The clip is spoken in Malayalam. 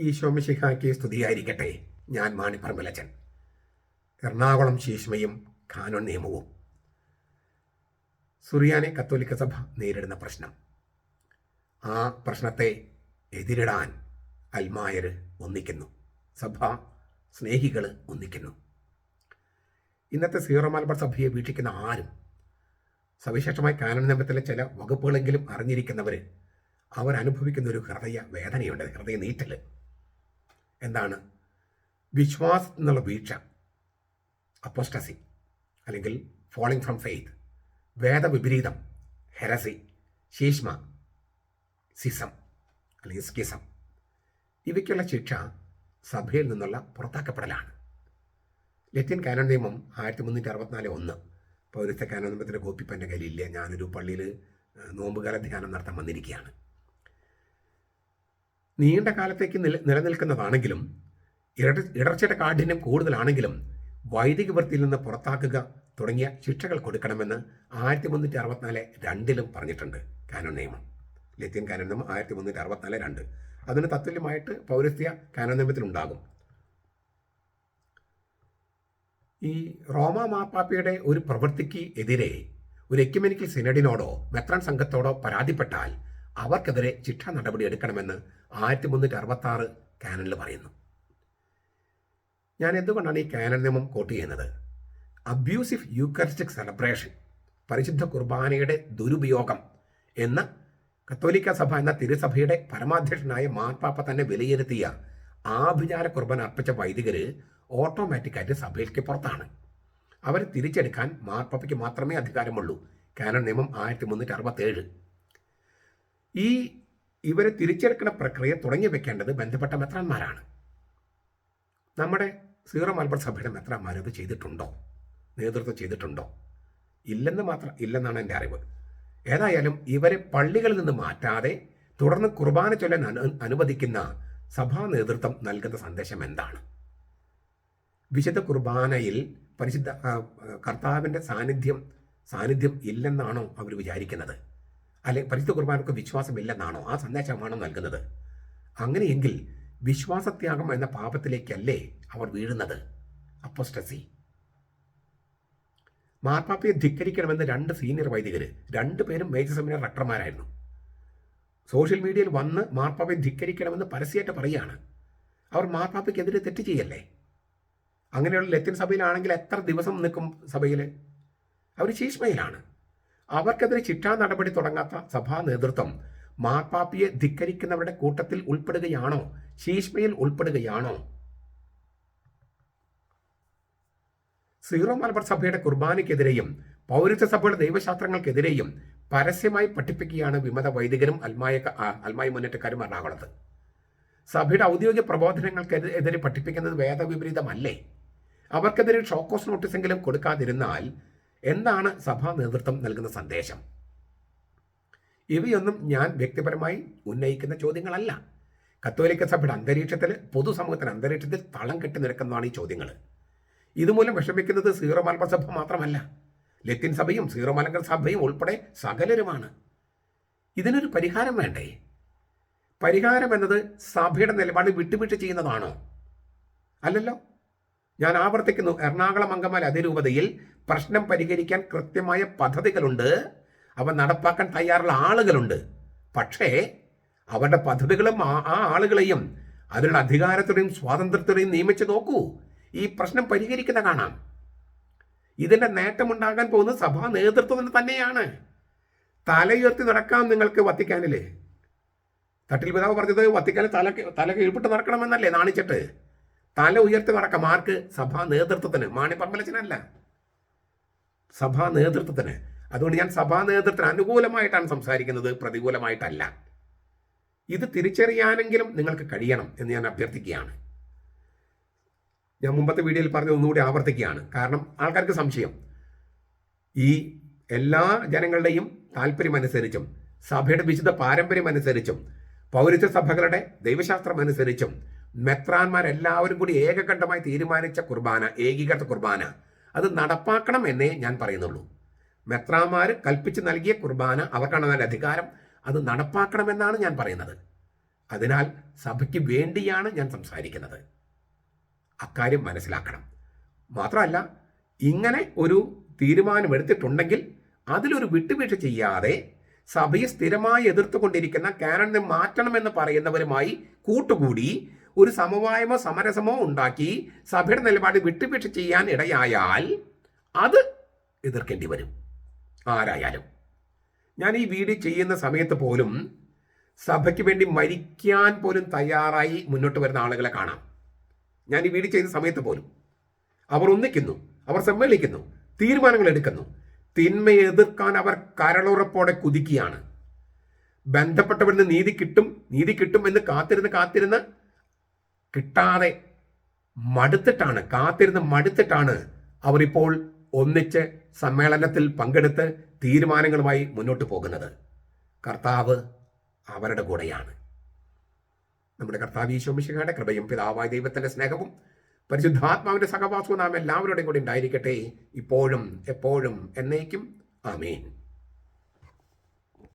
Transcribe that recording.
ഈശോമിശിഹായ്ക്ക് സ്തുതിയായിരിക്കട്ടെ. ഞാൻ മാണിപ്പറമ്പലച്ചൻ. എറണാകുളം ശീഷ്മയും ഖാനോൻ നിയമവും. സുറിയാനി കത്തോലിക്ക സഭ നേരിടുന്ന പ്രശ്നം. ആ പ്രശ്നത്തെ എതിരിടാൻ അൽമായർ ഒന്നിക്കുന്നു. സഭ സ്നേഹികൾ ഒന്നിക്കുന്നു. ഇന്നത്തെ സീറോ മലബാർ സഭയെ വീക്ഷിക്കുന്ന ആരും സവിശേഷമായ കാനൻ നിയമത്തിലെ ചില വകുപ്പുകളെങ്കിലും അറിഞ്ഞിരിക്കുന്നവർ അവരനുഭവിക്കുന്ന ഒരു ഹൃദയ വേദനയുണ്ട് ഹൃദയ നീറ്റൽ എന്താണ്? വിശ്വാസ് എന്നുള്ള വീഴ്ച അപ്പോസ്റ്റസി അല്ലെങ്കിൽ ഫോളിംഗ് ഫ്രം ഫെയ്ത്ത് വേദവിപരീതം ഹെരസി ശീഷ്മ സിസം അല്ലെങ്കിൽ സ്കിസം. ഇവയ്ക്കുള്ള ശിക്ഷ സഭയിൽ നിന്നുള്ള പുറത്താക്കപ്പെടലാണ്. ലത്തീൻ കാനോൺ നിയമം ആയിരത്തി മുന്നൂറ്റി അറുപത്തിനാല് ഒന്ന്. പൗരസ്ത്യ കാനോൺ നിയമത്തിന്റെ കോപ്പി ഇപ്പം എന്റെ കയ്യിലില്ല. ഞാനൊരു പള്ളിയിൽ നോമ്പുകാല ധ്യാനം നടത്താൻ വന്നിരിക്കുകയാണ്. നീണ്ട കാലത്തേക്ക് നില നിലനിൽക്കുന്നതാണെങ്കിലും ഇട ഇടർച്ചയുടെ കാഠിന്യം കൂടുതലാണെങ്കിലും വൈദിക വൃത്തിയിൽ നിന്ന് പുറത്താക്കുക തുടങ്ങിയ ശിക്ഷകൾ കൊടുക്കണമെന്ന് ആയിരത്തി മുന്നൂറ്റി അറുപത്തിനാല് രണ്ടിലും പറഞ്ഞിട്ടുണ്ട് കാനോൻ നിയമം. ലത്തീൻ കാനോൻ നിയമം ആയിരത്തി മുന്നൂറ്റി അറുപത്തിനാല് രണ്ട്. അതിന് തത്തുല്യമായിട്ട് പൗരസ്ത്യ കാനോൻ നിയമത്തിലുണ്ടാകും ഈ റോമ മാപ്പാപ്പയുടെ ഒരു പ്രവൃത്തിക്ക് എതിരെ ഒരു എക്യുമെനിക്കൽ സിനഡിനോടോ മെത്രാൻ സംഘത്തോടോ പരാതിപ്പെട്ടാൽ അവർക്കെതിരെ ശിക്ഷാ നടപടി എടുക്കണമെന്ന് ആയിരത്തി മുന്നൂറ്റി അറുപത്തി ആറ് കാനനിൽ പറയുന്നു. ഞാൻ എന്തുകൊണ്ടാണ് ഈ കാനൻ നിയമം കോട്ട് ചെയ്യുന്നത്? അബ്യൂസിവ് യൂക്കറിസ്റ്റിക് സെലിബ്രേഷൻ പരിശുദ്ധ കുർബാനയുടെ ദുരുപയോഗം എന്ന കത്തോലിക്ക സഭ എന്ന തിരുസഭയുടെ പരമാധ്യക്ഷനായ മാർപ്പാപ്പ തന്നെ വിലയിരുത്തിയ ആഭിചാര കുർബാന അർപ്പിച്ച വൈദികര് ഓട്ടോമാറ്റിക്കായിട്ട് സഭയിലേക്ക് പുറത്താണ്. അവരെ തിരിച്ചെടുക്കാൻ മാർപ്പാപ്പയ്ക്ക് മാത്രമേ അധികാരമുള്ളൂ. കാനൻ നിയമം ആയിരത്തി മുന്നൂറ്റി അറുപത്തി ഏഴ് ഈ ഇവരെ തിരിച്ചെടുക്കുന്ന പ്രക്രിയ തുടങ്ങി വെക്കേണ്ടത് ബന്ധപ്പെട്ട മെത്രാന്മാരാണ്. നമ്മുടെ സീറോ മലബാർ സഭയുടെ മെത്രാന്മാർ ഇത് ചെയ്തിട്ടുണ്ടോ? നേതൃത്വം ചെയ്തിട്ടുണ്ടോ? ഇല്ലെന്ന് മാത്രം ഇല്ലെന്നാണ് എന്റെ അറിവ്. ഏതായാലും ഇവരെ പള്ളികളിൽ നിന്ന് മാറ്റാതെ തുടർന്ന് കുർബാന ചൊല്ലാൻ അനു അനുവദിക്കുന്ന സഭാ നേതൃത്വം നൽകുന്ന സന്ദേശം എന്താണ്? വിശുദ്ധ കുർബാനയിൽ പരിശുദ്ധ കർത്താവിന്റെ സാന്നിധ്യം സാന്നിധ്യം ഇല്ലെന്നാണോ അവർ വിചാരിക്കുന്നത്? അല്ലെ പരിശുദ്ധ കുർബാനക്ക് വിശ്വാസമില്ലെന്നാണോ ആ സന്ദേശമാണോ നൽകുന്നത്? അങ്ങനെയെങ്കിൽ വിശ്വാസത്യാഗം എന്ന പാപത്തിലേക്കല്ലേ അവർ വീഴുന്നത്? അപ്പോസ്റ്റസി മാർപ്പാപ്പയെ ധിക്കരിക്കണമെന്ന് രണ്ട് സീനിയർ വൈദികർ രണ്ടുപേരും മേജർ സെമിനാർ റക്ടർമാരായിരുന്നു. സോഷ്യൽ മീഡിയയിൽ വന്ന് മാർപ്പാപ്പയെ ധിക്കരിക്കണമെന്ന് പരസ്യമായിട്ട് പറയുകയാണ് അവർ മാർപ്പാപ്പയ്ക്കെതിരെ തെറ്റ് ചെയ്യല്ലേ? അങ്ങനെയുള്ള ലത്തിൻ സഭയിലാണെങ്കിൽ എത്ര ദിവസം നിൽക്കും സഭയിൽ അവർ ശീഷ്മയിലാണ്. അവർക്കെതിരെ ശിക്ഷാ നടപടി തുടങ്ങാത്ത സഭാ നേതൃത്വം മാർപ്പാപ്പിയെ ധിക്കരിക്കുന്നവരുടെ കൂട്ടത്തിൽ ഉൾപ്പെടുകയാണോ? ശീഷ്മയിൽ ഉൾപ്പെടുകയാണോ? സീറോ മലബാർ സഭയുടെ കുർബാനയ്ക്കെതിരെയും പൗരത്വ സഭയുടെ ദൈവശാസ്ത്രങ്ങൾക്കെതിരെയും പരസ്യമായി പഠിപ്പിക്കുകയാണ് വിമത വൈദികരും അൽമായ അൽമായ മുന്നേറ്റക്കാരും എറണാകുളത്ത്. സഭയുടെ ഔദ്യോഗിക പ്രബോധനങ്ങൾക്കെതിരെ പഠിപ്പിക്കുന്നത് വേദവിപരീതമല്ലേ? അവർക്കെതിരെ ഷോക്കോസ് നോട്ടീസെങ്കിലും കൊടുക്കാതിരുന്നാൽ എന്താണ് സഭാ നേതൃത്വം നൽകുന്ന സന്ദേശം? ഇവയൊന്നും ഞാൻ വ്യക്തിപരമായി ഉന്നയിക്കുന്ന ചോദ്യങ്ങളല്ല. കത്തോലിക്ക സഭയുടെ അന്തരീക്ഷത്തിൽ പൊതുസമൂഹത്തിന്റെ അന്തരീക്ഷത്തിൽ തളം കെട്ടി നിൽക്കുന്നതാണ് ഈ ചോദ്യങ്ങൾ. ഇതുമൂലം വിഷമിക്കുന്നത് സീറോ മലബാർ സഭ മാത്രമല്ല. ലത്തിൻ സഭയും സീറോ മലങ്കർ സഭയും ഉൾപ്പെടെ സകലരുമാണ്. ഇതിനൊരു പരിഹാരം വേണ്ടേ? പരിഹാരം എന്നത് സഭയുടെ നിലപാട് വിട്ടുവീഴ്ച ചെയ്യുന്നതാണോ? അല്ലല്ലോ. ഞാൻ ആവർത്തിക്കുന്നു. എറണാകുളം അങ്കമാലി അതിരൂപതയിൽ പ്രശ്നം പരിഹരിക്കാൻ കൃത്യമായ പദ്ധതികളുണ്ട്. അവ നടപ്പാക്കാൻ തയ്യാറുള്ള ആളുകളുണ്ട്. പക്ഷേ അവരുടെ പദ്ധതികളും ആ ആളുകളെയും അതിനുള്ള അധികാരത്തോടെയും സ്വാതന്ത്ര്യത്തോടെയും നിയമിച്ചു നോക്കൂ. ഈ പ്രശ്നം പരിഹരിക്കുന്ന കാണാം. ഇതിന്റെ നേട്ടമുണ്ടാകാൻ പോകുന്ന സഭാ നേതൃത്വത്തിന് തന്നെയാണ്. തലയുയർത്തി നടക്കാം നിങ്ങൾക്ക് വത്തിക്കാനിൽ തട്ടിൽ പിതാവ് പറഞ്ഞത് വത്തിക്കാനിൽ തല തല കീഴ്പിട്ട് നടക്കണമെന്നല്ലേ നാണിച്ചിട്ട്. തല ഉയർത്തി നടക്കാം. ആർക്ക്? സഭാ നേതൃത്വത്തിന്. മാണി മാണിപ്പമ്പലച്ചനല്ല സഭാ നേതൃത്വത്തിന്. അതുകൊണ്ട് ഞാൻ സഭാ നേതൃത്വത്തിന് അനുകൂലമായിട്ടാണ് സംസാരിക്കുന്നത്. പ്രതികൂലമായിട്ടല്ല. ഇത് തിരിച്ചറിയാനെങ്കിലും നിങ്ങൾക്ക് കഴിയണം എന്ന് ഞാൻ അഭ്യർത്ഥിക്കുകയാണ്. ഞാൻ മുമ്പത്തെ വീഡിയോയിൽ പറഞ്ഞ ഒന്നുകൂടി ആവർത്തിക്കുകയാണ്. കാരണം ആൾക്കാർക്ക് സംശയം. ഈ എല്ലാ ജനങ്ങളുടെയും താല്പര്യമനുസരിച്ചും സഭയുടെ വിശുദ്ധ പാരമ്പര്യം അനുസരിച്ചും പൗരത്വ സഭകളുടെ ദൈവശാസ്ത്രം അനുസരിച്ചും മെത്രാന്മാരെല്ലാവരും കൂടി ഏകകണ്ഠമായി തീരുമാനിച്ച കുർബാന ഏകീകൃത കുർബാന. അത് നടപ്പാക്കണം എന്നേ ഞാൻ പറയുന്നുള്ളൂ. മെത്രാന്മാർ കൽപ്പിച്ച് നൽകിയ കുർബാന അവർക്കാണ് നല്ല അധികാരം. അത് നടപ്പാക്കണമെന്നാണ് ഞാൻ പറയുന്നത്. അതിനാൽ സഭയ്ക്ക് വേണ്ടിയാണ് ഞാൻ സംസാരിക്കുന്നത്. അക്കാര്യം മനസ്സിലാക്കണം. മാത്രമല്ല ഇങ്ങനെ ഒരു തീരുമാനമെടുത്തിട്ടുണ്ടെങ്കിൽ അതിലൊരു വിട്ടുവീഴ്ച ചെയ്യാതെ സഭയെ സ്ഥിരമായി എതിർത്തുകൊണ്ടിരിക്കുന്ന കാനണിനെ മാറ്റണമെന്ന് പറയുന്നവരുമായി കൂട്ടുകൂടി ഒരു സമവായമോ സമരസമോ ഉണ്ടാക്കി സഭയുടെ നിലപാട് വിട്ടുവീഴ്ച ചെയ്യാൻ ഇടയായാൽ അത് എതിർക്കേണ്ടി വരും. ആരായാലും. ഞാൻ ഈ വീഡിയോ ചെയ്യുന്ന സമയത്ത് പോലും സഭയ്ക്ക് വേണ്ടി മരിക്കാൻ പോലും തയ്യാറായി മുന്നോട്ട് വരുന്ന ആളുകളെ കാണാം. ഞാൻ ഈ വീഡിയോ ചെയ്യുന്ന സമയത്ത് പോലും. അവർ ഒന്നിക്കുന്നു അവർ സമ്മേളിക്കുന്നു തീരുമാനങ്ങൾ എടുക്കുന്നു. തിന്മയെ എതിർക്കാൻ അവർ കരളുറപ്പോടെ കുതിക്കുകയാണ്. ബന്ധപ്പെട്ടവരിൽ നീതി കിട്ടും നീതി കിട്ടും എന്ന് കാത്തിരുന്ന് കാത്തിരുന്ന് കിട്ടാതെ മടുത്തിട്ടാണ് കാത്തിരുന്ന് മടുത്തിട്ടാണ് അവരിപ്പോൾ ഒന്നിച്ച് സമ്മേളനത്തിൽ പങ്കെടുത്ത് തീരുമാനങ്ങളുമായി മുന്നോട്ട് പോകുന്നത്. കർത്താവ് അവരുടെ കൂടെയാണ്. നമ്മുടെ കർത്താവ് ഈശോമിശിഖാന്റെ കൃപയും പിതാവായ ദൈവത്തിന്റെ സ്നേഹവും പരിശുദ്ധാത്മാവിന്റെ സഹവാസവും നാം എല്ലാവരുടെയും കൂടെ ഉണ്ടായിരിക്കട്ടെ. ഇപ്പോഴും എപ്പോഴും എന്നേക്കും. ആമേൻ.